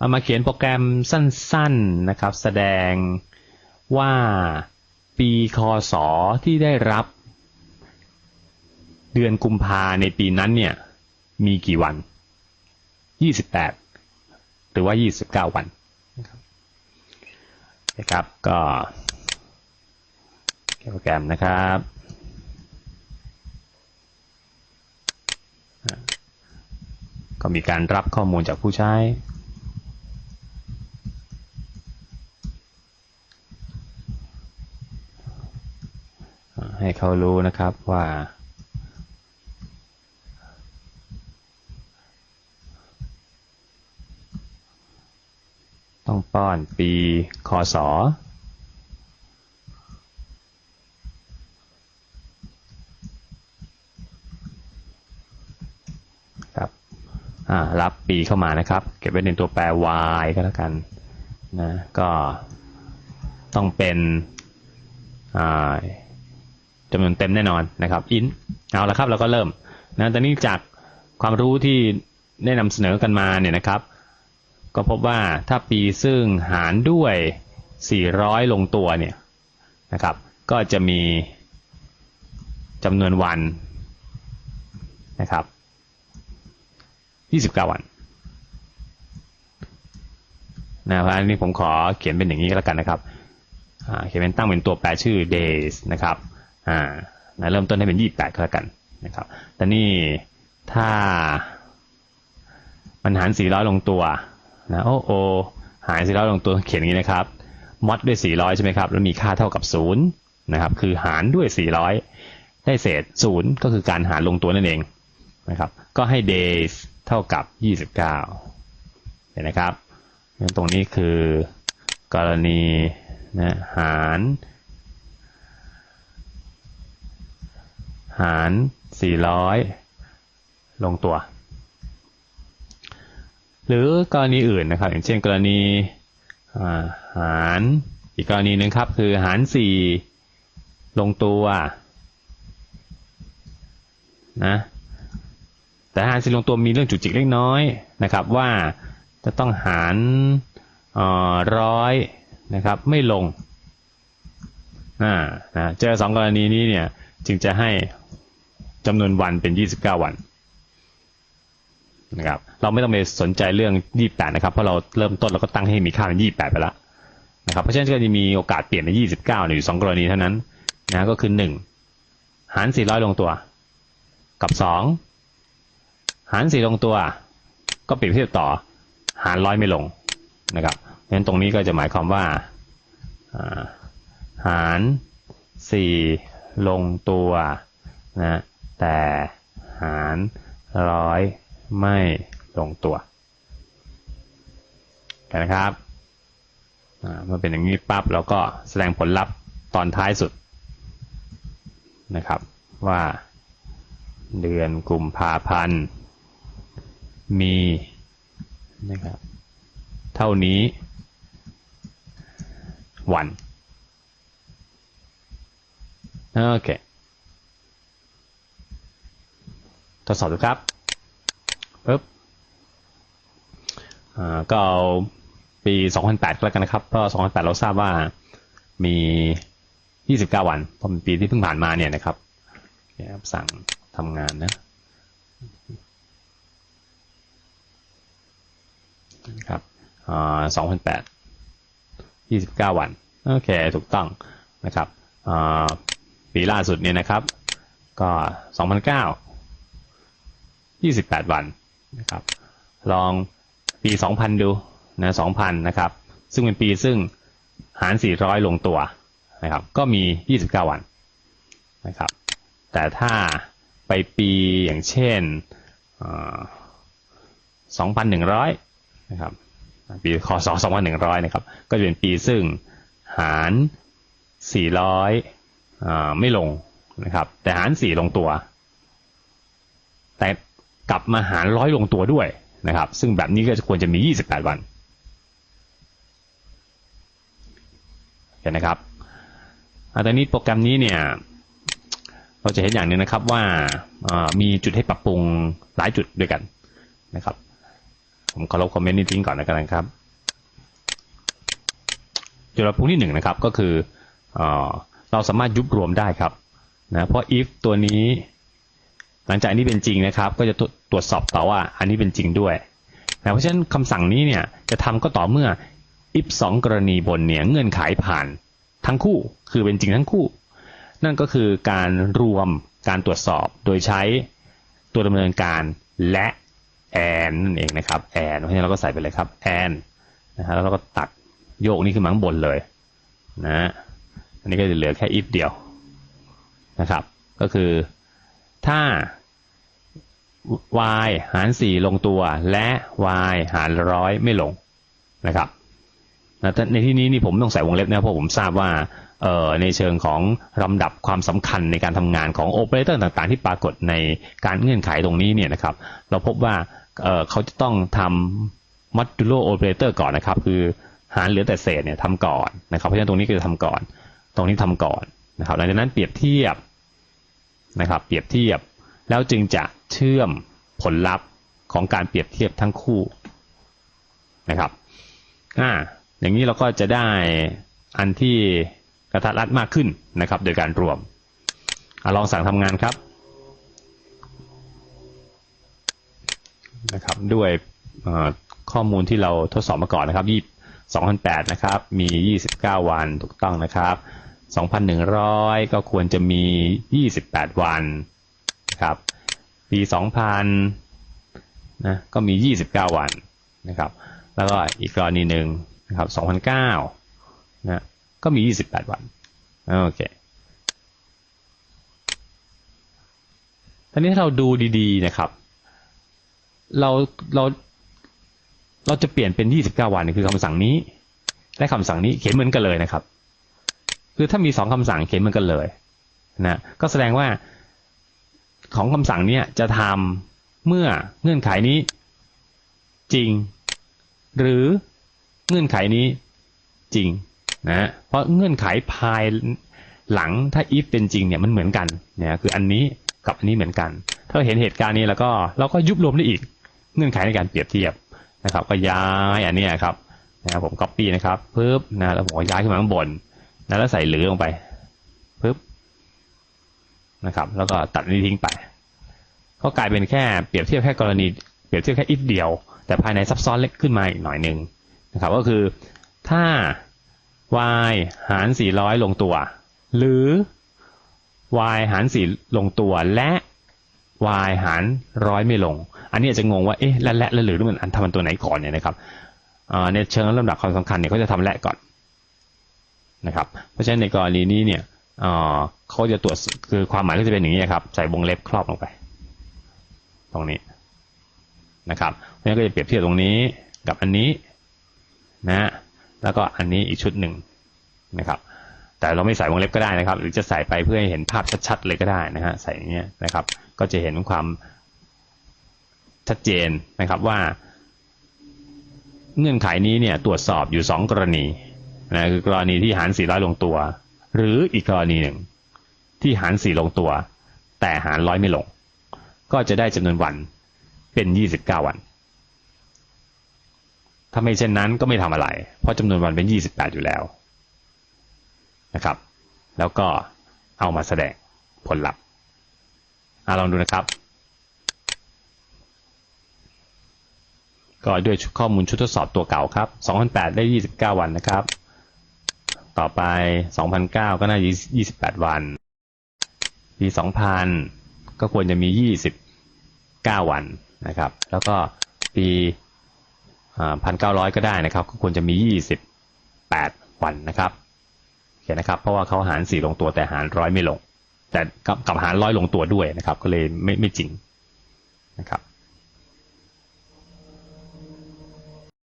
เอามาเขียนโปรแกรมสั้นๆนะครับ แสดงว่าปีคศที่ได้รับ เดือนกุมภาในปีนั้นเนี่ยมีกี่วัน 28 หรือว่า 29 วันนะครับนะครับก็เขียนโปรแกรมนะครับก็มีการรับข้อมูลจากผู้ใช้ ให้เขารู้นะครับว่า ต้องป้อนปีคศครับรับปีเข้ามานะครับ เก็บไว้ในตัวแปร y ก็แล้วกันนะก็ต้องเป็นอ่า จำนวนเต็มแน่นอนนะครับ int เอาละครับเราก็เริ่มนะตอนนี้จากความรู้ที่ได้นำเสนอกันมาเนี่ยนะครับ ก็พบว่าถ้าปีซึ่งหารด้วย 400 ลงตัวเนี่ยนะครับ ก็จะมีจำนวนวันนะครับ 29 วันนะเพราะฉะนั้ผมขอเขียนเป็นอย่างนี้ก็แล้วกันนะครับเขียนเป็นตั้งเป็นตัวแปรชื่อ days นะครับ อ่านะเริ่มต้นให้เป็น28ก็แล้วกันนะครับ แต่นี่ถ้ามันหาร400ลงตัวนะโอ้โอหาร400ลงตัวเขียนอย่างนี้นะครับมอดด้วย400ใช่ไหมครับแล้วมีค่าเท่ากับ0นย์นะครับคือหารด้วย400ได้เศษ0ก็คือการหารลงตัวนั่นเองนะครับก็ให้ days เท่ากับ29เห็นนะครับตรงนี้คือกรณีนะหาร หาร 400 ลงตัว หรือกรณีอื่นนะครับ อย่างเช่นกรณีหารอีกกรณีหนึ่งครับคือหาร 4 ลงตัวนะแต่หารสี่ลงตัวมีเรื่องจุกจิกเล็กน้อยนะครับ ว่าจะต้องหารร้อยนะครับไม่ลงอ่านะเจอสองกรณีนี้เนี่ยจึงจะให้ จำนวนวันเป็น29วันนะครับเราไม่ต้องไปสนใจเรื่อง28นะครับเพราะเราเริ่มต้นเราก็ตั้งให้มีค่าเป็น28ไปแล้วนะครับเพราะฉะนั้นก็จะมีโอกาสเปลี่ยนเป็น29อยู่สองกรณีเท่านั้นนะก็คือ1หาร400ลงตัว กับ2หาร4ลงตัว ก็เปรียบเทียบต่อหารร้อยไม่ลงนะครับเพราะฉะนั้นตรงนี้ก็จะหมายความว่าหารสี่ลงตัวนะ แต่หารร้อยไม่ลงตัว กันนะครับเมื่อเป็นอย่างนี้ปั๊บเราก็แสดงผลลัพธ์ตอนท้ายสุดนะครับ ว่าเดือนกุมภาพันธ์มีนะครับเท่านี้วันโอเค ทดสอบดูครับปึ๊บก็เอาปี 2008ก็แล้วกันนะครับ เพราะ 2008 เราทราบว่ามี 29 วันเพราะเป็นปีที่เพิ่งผ่านมาเนี่ยนะครับสั่งทำงานนะนะครับสองพันแปดยี่สิบเก้าวัน โอเค ถูกต้องนะครับปีล่าสุดเนี่ยนะครับ ก็ส ยี่สิบแปดวันนะครับลองปีสองพันดูนะสองพันนะครับ ซึ่งเป็นปีซึ่งหารสี่ร้อยลงตัวนะครับ ก็มียี่สิบเก้าวันนะครับ แต่ถ้าไปปีอย่างเช่นสองพันหนึ่งร้อยนะครับ ปีคศ2100 นะครับ ก็จะเป็นปีซึ่งหาร 400 ไม่ลงนะครับ แต่หาร 4 ลงตัว แต่ กลับมาหารร้อยลงตัวด้วยนะครับ ซึ่งแบบนี้ก็จะควรจะมี 28 วันเห็นนะครับตอนนี้โปรแกรมนี้เนี่ยเราจะเห็นอย่างหนึ่งนะครับว่ามีจุดให้ปรับปรุงหลายจุดด้วยกันนะครับ ผมขอลบคอมเมนต์นี้ทิ้งก่อนนะกันนะครับจุดปรับพวกที่หนึ่งนะครับก็คือเอเราสามารถยุบรวมได้ครับนะเพราะ if ตัวนี้ หลังจากนี้เป็นจริงนะครับ ก็จะ ตรวจสอบต่อว่าอันนี้เป็นจริงด้วยนะเพราะฉะนั้นคำสั่งนี้เนี่ยจะทำก็ต่อเมื่อ if สองกรณีบนเนี่ยเงื่อนไขผ่านทั้งคู่คือเป็นจริงทั้งคู่ นั่นก็คือการรวมการตรวจสอบโดยใช้ตัวดำเนินการและ and นั่นเองนะครับ and เพราะฉะนั้นเราก็ใส่ไปเลยครับ and นะฮะแล้วเราก็ตัดโยกนี้ขึ้นมาข้างบนเลยนะอันนี้ก็จะเหลือแค่ if เดียวนะครับ ก็คือถ้า y หาร 4 ลงตัว และ y หารร้อยไม่ลงนะครับในที่นี้นี่ผมต้องใส่วงเล็บนะเพราะผมทราบว่าเในเชิงของลำดับความสำคัญในการทำงานของโอเปอเรเตอร์ต่างๆ ที่ปรากฏในการเงื่อนไขตรงนี้เนี่ยนะครับ เราพบว่าเเขาจะต้องทำ modulo operator ก่อนนะครับ คือหารเหลือแต่เศษเนี่ยทำก่อนนะครับ เพราะฉะนั้นตรงนี้ก็จะทำก่อน ตรงนี้ทำก่อนนะครับ หลังจากนั้นเปรียบเทียบนะครับ เปรียบเทียบ แล้วจึงจะเชื่อมผลลัพธ์ของการเปรียบเทียบทั้งคู่นะครับอ่าอย่างนี้เราก็จะได้อันที่กระทัดรัดมากขึ้นนะครับ โดยการรวมอลองสั่งทำงานครับนะครับด้วยข้อมูลที่เราทดสอบมาก่อนนะครับยี่2008นะครับ มี 29 วันถูกต้องนะครับ 2,100 ก็ควรจะมี 28 วัน นะครับ ปี 2000นะก็มี 29 วันนะครับ แล้วก็อีกกรณีหนึ่งนะครับ2009นะก็มี 28 วันโอเคตอนนี้ถ้าเราดูดีๆนะครับ เราเราเราจะเปลี่ยนเป็น 29 วันคือคำสั่งนี้และคำสั่งนี้เขียนเหมือนกันเลยนะครับ คือถ้ามีสองคำสั่งเขียนเหมือนกันเลยนะก็แสดงว่า ของคำสั่งเนี้ยจะทำเมื่อเงื่อนไขนี้ จริง หรือเงื่อนไขนี้จริงนะเพราะเงื่อนไขภายหลังถ้า if เป็นจริงเนี่ยมันเหมือนกันเนี่ยคืออันนี้กับอันนี้เหมือนกัน ถ้าเราเห็นเหตุการณ์นี้แล้วก็เราก็ยุบรวมได้อีก เงื่อนไขในการเปรียบเทียบนะครับ ก็ย้ายอันนี้ครับนะผม copy นะครับปึ๊บนะแล้วผมก็ย้ายขึ้นมาข้างบนนะแล้วใส่หรือลงไป นะครับ แล้วก็ตัดนี้ทิ้งไป ก็กลายเป็นแค่เปรียบเทียบแค่กรณีเปรียบเทียบแค่ if เดียว แต่ภายในซับซ้อนเล็กขึ้นมาอีกหน่อยหนึ่งนะครับ ก็คือถ้า y หาร 400 ลงตัว หรือ y หาร 4 ลงตัวและ y หารร้อยไม่ลง อันนี้อาจจะงงว่าเอ๊ะและและและหรือมันอันทำมันตัวไหนก่อนเนี่ยนะครับในเชิงลำดับความสำคัญเนี่ยเขาจะทำและก่อนนะครับ เพราะฉะนั้นในกรณีนี้เนี่ย เขาจะตรวจคือความหมายก็จะเป็นอย่างนี้ครับ ใส่วงเล็บครอบลงไป ตรงนี้นะครับเพราะฉะนั้นก็จะเปรียบเทียบตรงนี้กับอันนี้นะแล้วก็อันนี้อีกชุดหนึ่งนะครับ แต่เราไม่ใส่วงเล็บก็ได้นะครับ หรือจะใส่ไปเพื่อให้เห็นภาพชัดๆเลยก็ได้นะฮะใส่อย่างเงี้ยนะครับ ก็จะเห็นความชัดเจนนะครับว่า เงื่อนไขนี้เนี่ยตรวจสอบอยู่สองกรณีนะคือกรณีที่หารสี่ร้อยลงตัว หรืออีกกรณีหนึ่ง ที่หารสี่ลงตัว แต่หารร้อยไม่ลง ก็จะได้จำนวนวันเป็นยี่สิบเก้าวัน ถ้าไม่เช่นนั้นก็ไม่ทำอะไร เพราะจำนวนวันเป็นยี่สิบแปดอยู่แล้วนะครับ แล้วก็เอามาแสดงผลลัพธ์อลองดูนะครับ ก็ด้วยข้อมูลชุดทดสอบตัวเก่าครับ 2008 ได้ 29 วันนะครับ ต่อไป 2009 ก็น่า28 วัน ปี 2000 ก็ควรจะมี 29 วันนะครับ แล้วก็ปีพันเก้าร้อยก็ได้นะครับ ก็ควรจะมียี่สิบแปดวันนะครับเขียนนะครับ เพราะว่าเขาหารสี่ลงตัวแต่หารร้อยไม่ลง แต่กับหารร้อยลงตัวด้วยนะครับ ก็เลยไม่ไม่จริงนะครับ